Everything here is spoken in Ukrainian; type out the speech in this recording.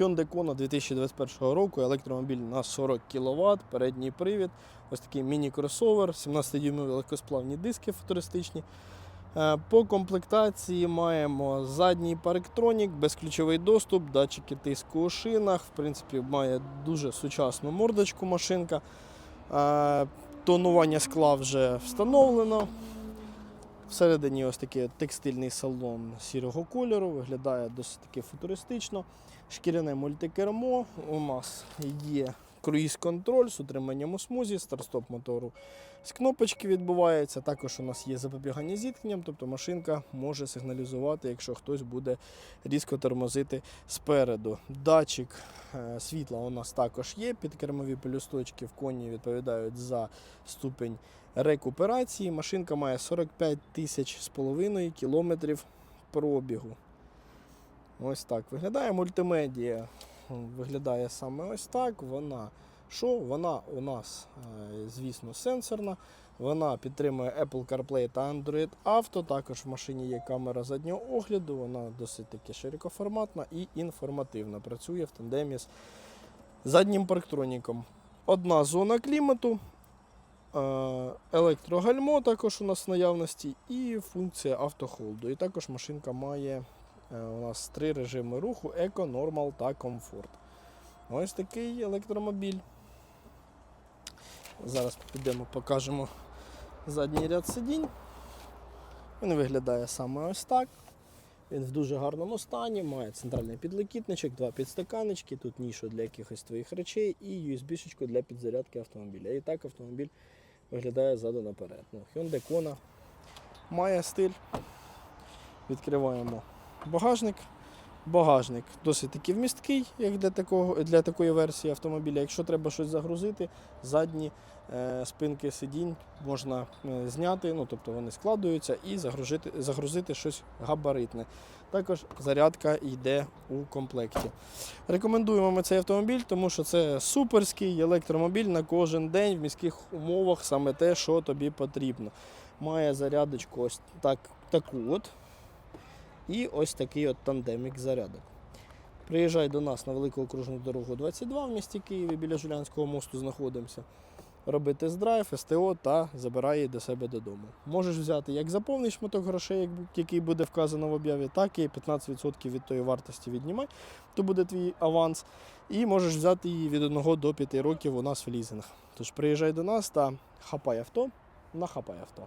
Hyundai Kona 2021 року, електромобіль на 40 кВт, передній привід, ось такий міні-кросовер, 17-дюймові легкосплавні диски футуристичні. Е, По комплектації маємо задній парктронік, безключовий доступ, датчики тиску у шинах. В принципі, має дуже сучасну мордочку машинка. Е, Тонування скла вже встановлено. Всередині ось такий текстильний салон сірого кольору, виглядає досить таки футуристично. Шкіряне мультикермо. У нас є круїз-контроль з утриманням у смузі, старт-стоп мотору з кнопочки відбувається. Також у нас є запобігання зіткненням, тобто машинка може сигналізувати, якщо хтось буде різко тормозити спереду. Датчик е, світла у нас також є. Підкермові пелюсточки в коні відповідають за ступень рекуперації. Машинка має 45 тисяч з половиною кілометрів пробігу. Ось так виглядає мультимедія. Виглядає саме ось так. Вона що? Вона у нас, е, звісно, сенсорна. Вона підтримує Apple CarPlay та Android Auto. Також в машині є камера заднього огляду. Вона досить таки широкоформатна і інформативна. Працює в тандемі з заднім парктроніком. Одна зона клімату, е, електрогальмо також у нас в наявності, і функція автохолду. І також машинка має у нас три режими руху: еко, нормал та комфорт. Ось такий електромобіль. Зараз підемо, покажемо задній ряд сидінь. Він виглядає саме ось так. Він в дуже гарному стані, має центральний підлокітничок, два підстаканечки, тут нішу для якихось твоїх речей і USB-шечку для підзарядки автомобіля. І так автомобіль виглядає ззаду наперед. Ну, Hyundai Kona має стиль. Відкриваємо багажник. Багажник досить таки вмісткий, як для, такого, для такої версії автомобіля. Якщо треба щось загрузити, задні е, спинки сидінь можна е, зняти, ну, тобто вони складуються і загрузити, загрузити щось габаритне. Також зарядка йде у комплекті. Рекомендуємо ми цей автомобіль, тому що це суперський електромобіль на кожен день в міських умовах, саме те, що тобі потрібно. Має зарядочку ось так, таку от. І ось такий от тандемік зарядок. Приїжджай до нас на велику окружну дорогу 22 в місті Києві біля Жулянського мосту знаходимося. Роби тест-драйв, СТО та забирай її до себе додому. Можеш взяти як за повний шматок грошей, який буде вказано в об'яві, так і 15% від тої вартості віднімай, то буде твій аванс. І можеш взяти її від 1 до 5 років у нас в лізинг. Тож приїжджай до нас та хапай авто на хапай авто.